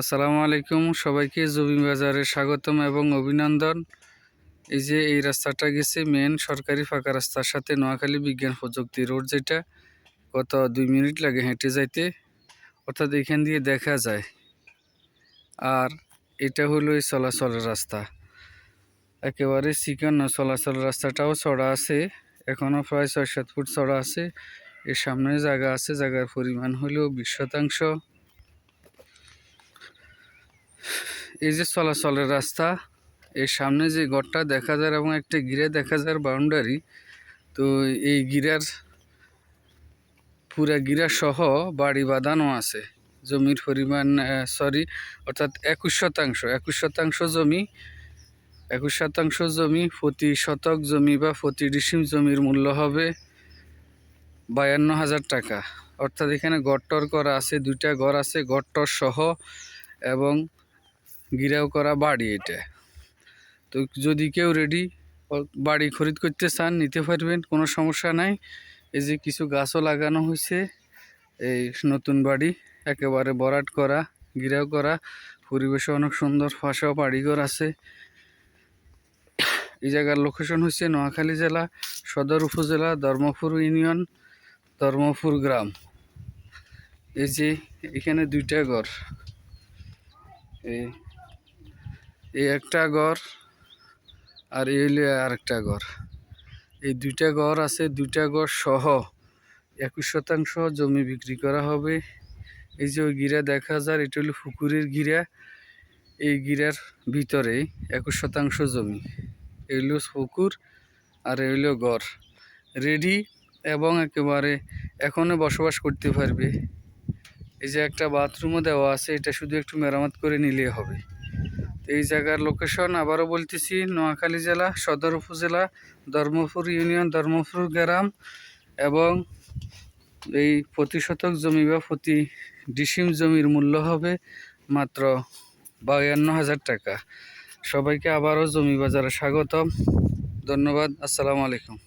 আসসালামু আলাইকুম, সবাইকে জমি বাজারে স্বাগতম এবং অভিনন্দন। এই যে এই রাস্তাটা গেছে মেন সরকারি ফাঁকা রাস্তার সাথে নোয়াখালী বিজ্ঞান প্রযুক্তি রোড যেটা কত দুই মিনিট লাগে হেঁটে যাইতে। অর্থাৎ এখান দিয়ে দেখা যায়। আর এটা হলো এই চলাচলের রাস্তা। একেবারে চিকন চলাচল রাস্তাটাও চড়া আছে। এখনও প্রায় ছয় সাত ফুট চড়া আছে। এর সামনে জায়গা আছে, জায়গার পরিমাণ হলো বিশ শতাংশ। এই যে চলাচলের রাস্তা, এর সামনে যে ঘরটা দেখা যায় এবং একটা গিরে দেখা যায় বাউন্ডারি তো এই গিরার, পুরা গিরা সহ বাড়ি বাঁধানো আছে। জমির পরিমাণ সরি অর্থাৎ একুশ শতাংশ একুশ শতাংশ জমি, একুশ শতাংশ জমি, প্রতি শতক জমি বা প্রতি ডিসিম জমির মূল্য হবে বায়ান্ন হাজার টাকা। অর্থাৎ এখানে গড়টর করা আছে, দুইটা ঘর আছে গড়টর সহ এবং গিরাও করা বাড়ি এটা। তো যদি কেউ রেডি বাড়ি খরিদ করতে চান, নিতে পারবেন, কোনো সমস্যা নাই। এই যে কিছু গাছও লাগানো হয়েছে, এই নতুন বাড়ি, একেবারে বরাট করা, গিরাও করা পরিবেশে অনেক সুন্দর ফাঁসাও বাড়িঘর আছে। এই জায়গার লোকেশন হচ্ছে নোয়াখালী জেলা, সদর উপজেলা, ধর্মপুর ইউনিয়ন, ধর্মপুর গ্রাম। এই যে এখানে দুইটা ঘর। এই এই একটা ঘর আর এই হইলে আরেকটা ঘর। এই দুইটা ঘর আছে, দুইটা ঘর সহ একুশ শতাংশ জমি বিক্রি করা হবে। এই যে ওই গিরা দেখা যায়, এটা হলো পুকুরের গিরা। এই গিরার ভিতরে একুশ শতাংশ জমি। এগুলো পুকুর আর এগুলো ঘর। রেডি এবং একেবারে এখনও বসবাস করতে পারবে। এই যে একটা বাথরুমও দেওয়া আছে, এটা শুধু একটু মেরামত করে নিলে হবে। এই জায়গার লোকেশন আবারও বলতেছি, নোয়াখালী জেলা, সদর উপজেলা, ধর্মপুর ইউনিয়ন, ধর্মপুর গ্রাম এবং এই প্রতি শতক জমি বা প্রতি ডিসিম জমির মূল্য হবে মাত্র বাউান্ন হাজার টাকা। সবাইকে আবারও জমি বাজারে স্বাগতম। ধন্যবাদ। আসসালামু আলাইকুম।